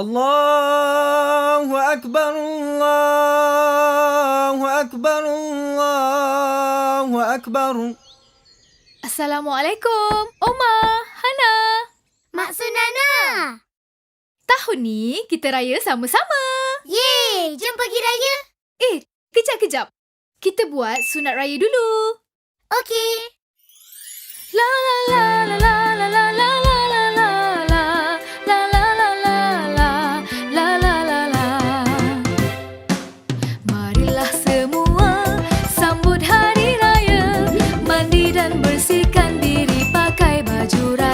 الله أكبر الله أكبر الله أكبر Assalamualaikum. Oma, Hana. Mak Sunana. Tahun ni kita raya sama-sama. Yeay, jom pergi raya. Eh, kejap-kejap. Kita buat sunat raya dulu. Okey. La la la la la la la la bersihkan diri pakai baju rambut